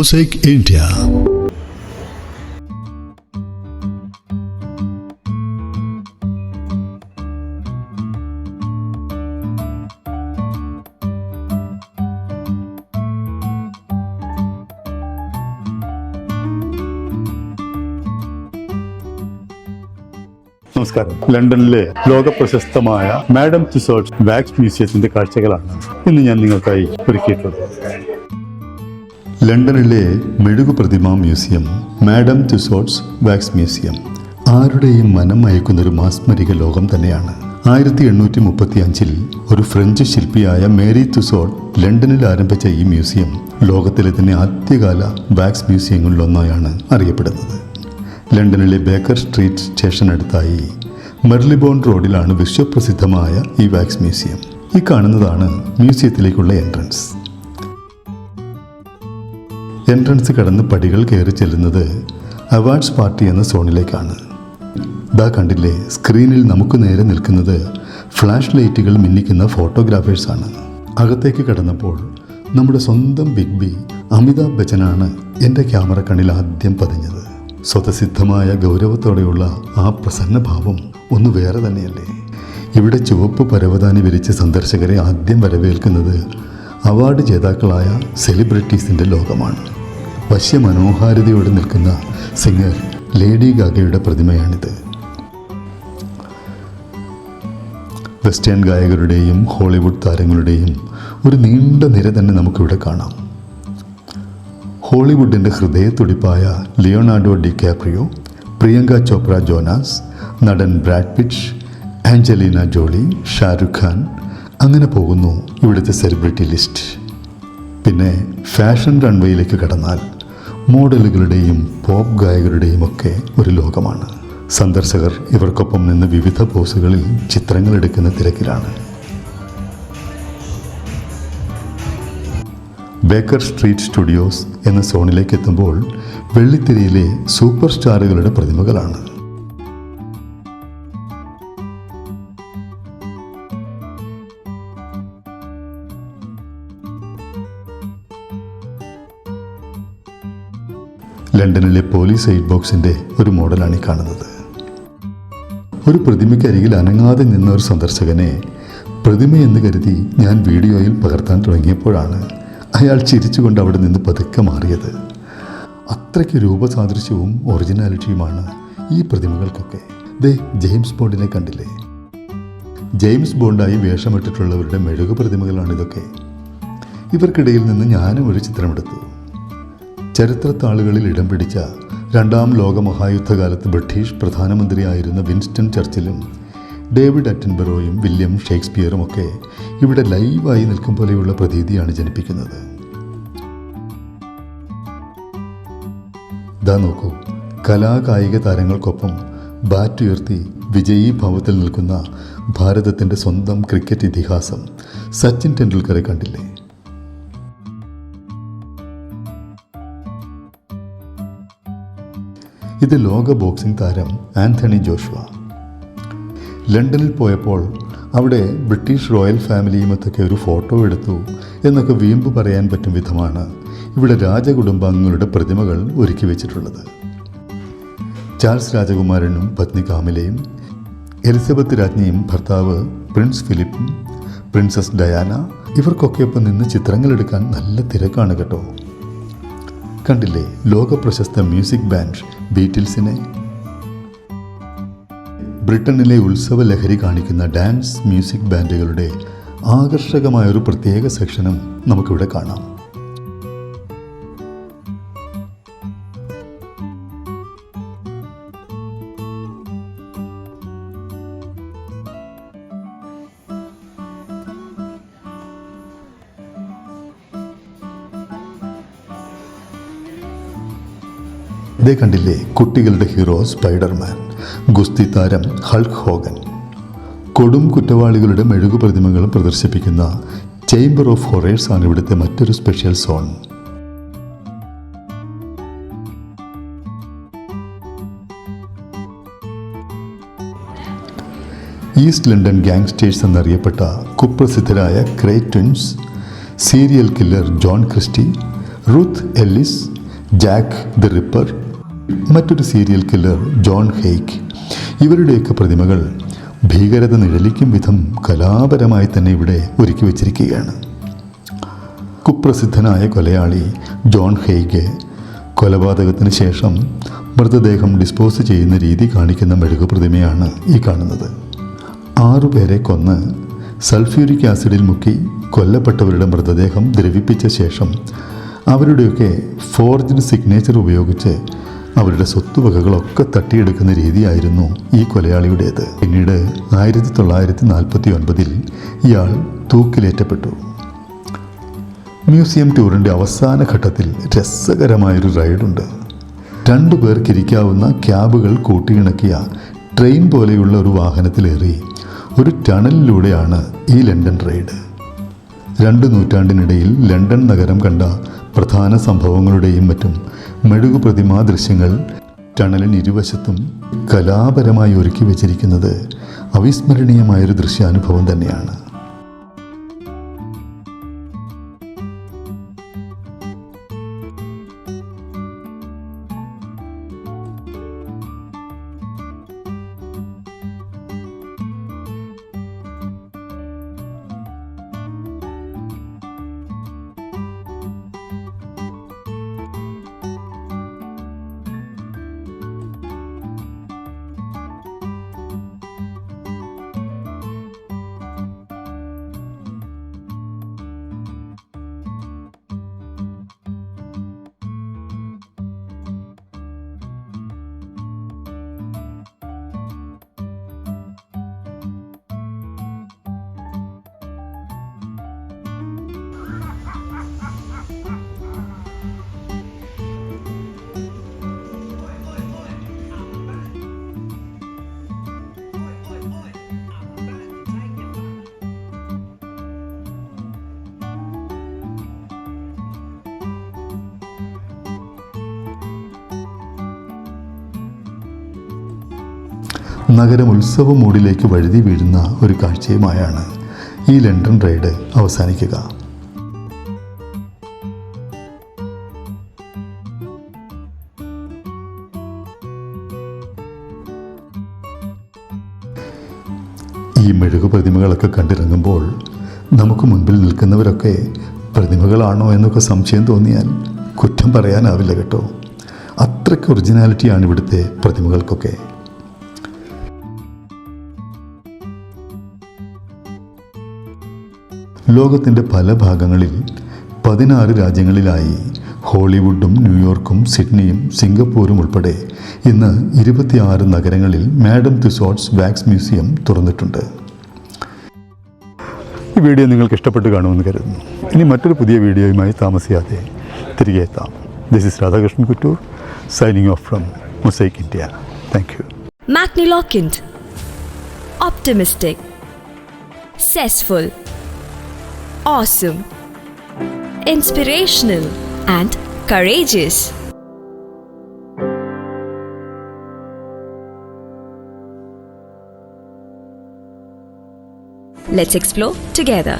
Mosaic India. നമസ്കാരം ലണ്ടനിലെ ലോക പ്രശസ്തമായ മാഡം തുസോട്ട് വാക്സ് മ്യൂസിയത്തിന്റെ കാഴ്ചകളാണ് ഇന്ന് ഞാൻ നിങ്ങൾക്കായി ഒരുക്കിയിട്ടുള്ളത് ലണ്ടനിലെ മെഴുകു പ്രതിമ museum madam Tussauds wax museum ആരുടെയും മനം അയക്കുന്ന ഒരു മാസ്മരിക ലോകം തന്നെയാണ്. ആയിരത്തി എണ്ണൂറ്റി മുപ്പത്തി അഞ്ചിൽ ഒരു ഫ്രഞ്ച് ശില്പിയായ മേരി തുസോട്ട് ലണ്ടനിൽ ആരംഭിച്ച ഈ മ്യൂസിയം ലോകത്തിലെ തന്നെ ആദ്യകാല വാക്സ് മ്യൂസിയങ്ങളിലൊന്നായാണ് അറിയപ്പെടുന്നത്. ലണ്ടനിലെ ബേക്കർ സ്ട്രീറ്റ് സ്റ്റേഷനടുത്തായി മെർലിബോൺ റോഡിലാണ് വിശ്വപ്രസിദ്ധമായ ഈ വാക്സ് മ്യൂസിയം. ഈ കാണുന്നതാണ് മ്യൂസിയത്തിലേക്കുള്ള എൻട്രൻസ്. എൻട്രൻസ് കടന്ന് പടികൾ കയറി ചെല്ലുന്നത് അവാർഡ്സ് പാർട്ടി എന്ന സോണിലേക്കാണ്. ദാ കണ്ടില്ലേ സ്ക്രീനിൽ നമുക്ക് നേരെ നിൽക്കുന്നത് ഫ്ലാഷ് ലൈറ്റുകൾ മിന്നിക്കുന്ന ഫോട്ടോഗ്രാഫേഴ്സാണ്. അകത്തേക്ക് കടന്നപ്പോൾ നമ്മുടെ സ്വന്തം ബിഗ് ബി അമിതാഭ് ബച്ചനാണ് എന്റെ ക്യാമറ കണ്ണിൽ ആദ്യം പതിഞ്ഞത്. സ്വതസിദ്ധമായ ഗൗരവത്തോടെയുള്ള ആ പ്രസന്നഭാവം ഒന്ന് വേറെ തന്നെയല്ലേ? ഇവിടെ ചുവപ്പ് പരവതാനി വിരിച്ച് സന്ദർശകരെ ആദ്യം വരവേൽക്കുന്നത് അവാർഡ് ജേതാക്കളായ സെലിബ്രിറ്റീസിന്റെ ലോകമാണ്. വശ്യമനോഹാരിതയോടെ നിൽക്കുന്ന സിംഗർ ലേഡി ഗാഗയുടെ പ്രതിമയാണിത്. വെസ്റ്റേൺ ഗായകരുടെയും ഹോളിവുഡ് താരങ്ങളുടെയും ഒരു നീണ്ട നിര തന്നെ നമുക്കിവിടെ കാണാം. ഹോളിവുഡിന്റെ ഹൃദയത്തുടിപ്പായ Leonardo di Caprio Priyanka Chopra Jonas നടൻ Brad Pitt Angelina Jolie Shahrukh Khan അങ്ങനെ പോകുന്നു ഇവിടുത്തെ സെലിബ്രിറ്റി ലിസ്റ്റ്. പിന്നെ ഫാഷൻ റൺവേയിലേക്ക് കടന്നാൽ മോഡലുകളുടെയും പോപ്പ് ഗായകരുടെയും ഒക്കെ ഒരു ലോകമാണ്. സന്ദർശകർ ഇവർക്കൊപ്പം നിന്ന് വിവിധ പോസുകളിൽ ചിത്രങ്ങൾ എടുക്കുന്ന തിരക്കിലാണ്. ബേക്കർ സ്ട്രീറ്റ് സ്റ്റുഡിയോസ് എന്ന സോണിലേക്ക് എത്തുമ്പോൾ വെള്ളിത്തിരയിലെ സൂപ്പർ സ്റ്റാറുകളുടെ പ്രതിമകളാണ്. ലണ്ടനിലെ പോലീസ് എയ്ഡ് ബോക്സിന്റെ ഒരു മോഡലാണ് ഈ കാണുന്നത്. ഒരു പ്രതിമയ്ക്ക് അരികിൽ അനങ്ങാതെ നിന്ന ഒരു സന്ദർശകനെ പ്രതിമയെന്ന് കരുതി ഞാൻ വീഡിയോയിൽ പകർത്താൻ തുടങ്ങിയപ്പോഴാണ് അയാൾ ചിരിച്ചുകൊണ്ട് അവിടെ നിന്ന് പതുക്കെ മാറിയത്. അത്രയ്ക്ക് രൂപസാദൃശ്യവും ഒറിജിനാലിറ്റിയുമാണ് ഈ പ്രതിമകൾക്കൊക്കെ. ദേ ജെയിംസ് ബോണ്ടിനെ കണ്ടില്ലേ? ജെയിംസ് ബോണ്ടായി വേഷമിട്ടിട്ടുള്ളവരുടെ മെഴുകു പ്രതിമകളാണിതൊക്കെ. ഇവർക്കിടയിൽ നിന്ന് ഞാനും ഒരു ചിത്രമെടുത്തു. ചരിത്രത്താളുകളിൽ ഇടം പിടിച്ച രണ്ടാം ലോക മഹായുദ്ധകാലത്ത് ബ്രിട്ടീഷ് പ്രധാനമന്ത്രിയായിരുന്ന വിൻസ്റ്റൺ ചർച്ചിലും ഡേവിഡ് അറ്റൻബറോയും വില്യം ഷേക്സ്പിയറും ഒക്കെ ഇവിടെ ലൈവായി നിൽക്കും പോലെയുള്ള പ്രതീതിയാണ് ജനിപ്പിക്കുന്നത്. ദാ നോക്കൂ കലാകായിക താരങ്ങൾക്കൊപ്പം ബാറ്റ് ഉയർത്തി വിജയീ ഭാവത്തിൽ നിൽക്കുന്ന ഭാരതത്തിന്റെ സ്വന്തം ക്രിക്കറ്റ് ഇതിഹാസം സച്ചിൻ ടെണ്ടുൽക്കറെ കണ്ടില്ലേ? ഇത് ലോക ബോക്സിംഗ് താരം ആന്റണി ജോഷുവ. ലണ്ടനിൽ പോയപ്പോൾ അവിടെ ബ്രിട്ടീഷ് റോയൽ ഫാമിലിയുമൊത്തൊക്കെ ഒരു ഫോട്ടോ എടുത്തു എന്നൊക്കെ വീമ്പ് പറയാൻ പറ്റും വിധമാണ് ഇവിടെ രാജകുടുംബാംഗങ്ങളുടെ പ്രതിമകൾ ഒരുക്കി വെച്ചിട്ടുള്ളത്. ചാൾസ് രാജകുമാരനും പത്നി കാമിലയും എലിസബത്ത് രാജ്ഞിയും ഭർത്താവ് പ്രിൻസ് ഫിലിപ്പും പ്രിൻസസ് ഡയാന ഇവർക്കൊക്കെ ഒപ്പം നിന്ന് ചിത്രങ്ങളെടുക്കാൻ നല്ല തിരക്കാണ് കേട്ടോ. കണ്ടില്ലേ? ലോക പ്രശസ്ത മ്യൂസിക് ബാൻഡ് ബീറ്റിൽസിനെ? ബ്രിട്ടനിലെ ഉത്സവ ലഹരി കാണിക്കുന്ന ഡാൻസ് മ്യൂസിക് ബാൻഡുകളുടെ ആകർഷകമായ ഒരു പ്രത്യേക സെക്ഷനും നമുക്കിവിടെ കാണാം. ഇതേ കണ്ടില്ലേ കുട്ടികളുടെ ഹീറോ സ്പൈഡർമാൻ? ഗുസ്തി താരം ഹൾക്ക് ഹോഗൻ. കൊടും കുറ്റവാളികളുടെ മെഴുകു പ്രതിമകളും പ്രദർശിപ്പിക്കുന്ന ചേംബർ ഓഫ് ഹൊറേഴ്സ് ആണ് ഇവിടുത്തെ മറ്റൊരു special zone. East London gangsters എന്നറിയപ്പെട്ട കുപ്രസിദ്ധരായ Kray serial killer John Christie Ruth Ellis Jack the Ripper മറ്റൊരു സീരിയൽ കില്ലർ ജോൺ ഹെയ്ക്ക്. ഇവരുടെയൊക്കെ പ്രതിമകൾ ഭീകരത നിഴലിക്കും വിധം കലാപരമായി തന്നെ ഇവിടെ ഒരുക്കി വച്ചിരിക്കുകയാണ്. കുപ്രസിദ്ധനായ കൊലയാളി ജോൺ ഹെയ്ക്ക് കൊലപാതകത്തിന് ശേഷം മൃതദേഹം ഡിസ്പോസ് ചെയ്യുന്ന രീതി കാണിക്കുന്ന മെഴുകു പ്രതിമയാണ് ഈ കാണുന്നത്. ആറുപേരെ കൊന്ന് സൾഫ്യൂരിക് ആസിഡിൽ മുക്കി കൊല്ലപ്പെട്ടവരുടെ മൃതദേഹം ദ്രവിപ്പിച്ച ശേഷം അവരുടെയൊക്കെ ഫോർജ്ഡ് സിഗ്നേച്ചർ ഉപയോഗിച്ച് അവരുടെ സ്വത്തുവകകളൊക്കെ തട്ടിയെടുക്കുന്ന രീതിയായിരുന്നു ഈ കൊലയാളിയുടേത്. പിന്നീട് ആയിരത്തി തൊള്ളായിരത്തി നാൽപ്പത്തി ഒൻപതിൽ ഇയാൾ തൂക്കിലേറ്റപ്പെട്ടു. മ്യൂസിയം ടൂറിന്റെ അവസാന ഘട്ടത്തിൽ രസകരമായൊരു റൈഡുണ്ട്. രണ്ടു പേർക്കിരിക്കാവുന്ന ക്യാബുകൾ കൂട്ടിയിണക്കിയ ട്രെയിൻ പോലെയുള്ള ഒരു വാഹനത്തിലേറി ഒരു ടണലിലൂടെയാണ് ഈ ലണ്ടൻ റൈഡ്. രണ്ട് നൂറ്റാണ്ടിനിടയിൽ ലണ്ടൻ നഗരം കണ്ട പ്രധാന സംഭവങ്ങളുടെയും മറ്റും മെഴുകു പ്രതിമാ ദൃശ്യങ്ങൾ ടണലിന് ഇരുവശത്തും കലാപരമായി ഒരുക്കി വച്ചിരിക്കുന്നത് അവിസ്മരണീയമായൊരു ദൃശ്യാനുഭവം തന്നെയാണ്. നഗരം ഉത്സവ മൂഡിലേക്ക് വഴുതി വീഴുന്ന ഒരു കാഴ്ചയുമായാണ് ഈ ലണ്ടൻ റൈഡ് അവസാനിക്കുക. ഈ മെഴുകു പ്രതിമകളൊക്കെ കണ്ടിറങ്ങുമ്പോൾ നമുക്ക് മുൻപിൽ നിൽക്കുന്നവരൊക്കെ പ്രതിമകളാണോ എന്നൊക്കെ സംശയം തോന്നിയാൽ കുറ്റം പറയാനാവില്ല കേട്ടോ. അത്രയ്ക്ക് ഒറിജിനാലിറ്റിയാണ് ഇവിടുത്തെ പ്രതിമകൾക്കൊക്കെ. ലോകത്തിന്റെ പല ഭാഗങ്ങളിൽ പതിനാറ് രാജ്യങ്ങളിലായി ഹോളിവുഡും ന്യൂയോർക്കും സിഡ്നിയും സിംഗപ്പൂരും ഉൾപ്പെടെ ഇന്ന് ഇരുപത്തിയാറ് നഗരങ്ങളിൽ മാഡം തുസോട്ട്സ് വാക്സ് മ്യൂസിയം തുറന്നിട്ടുണ്ട് ഈ വീഡിയോ നിങ്ങൾക്ക് ഇഷ്ടപ്പെട്ട് കാണുമെന്ന് കരുതുന്നു ഇനി മറ്റൊരു പുതിയ വീഡിയോയുമായി താമസിയാതെ തിരികെ എത്താം this is Radhakrishnan Kuttur signing off from mosaic India thank you മാഗ്നിലോക്കിൻഡ് Lockint. Optimistic. Awesome. Inspirational. And courageous. Let's explore together.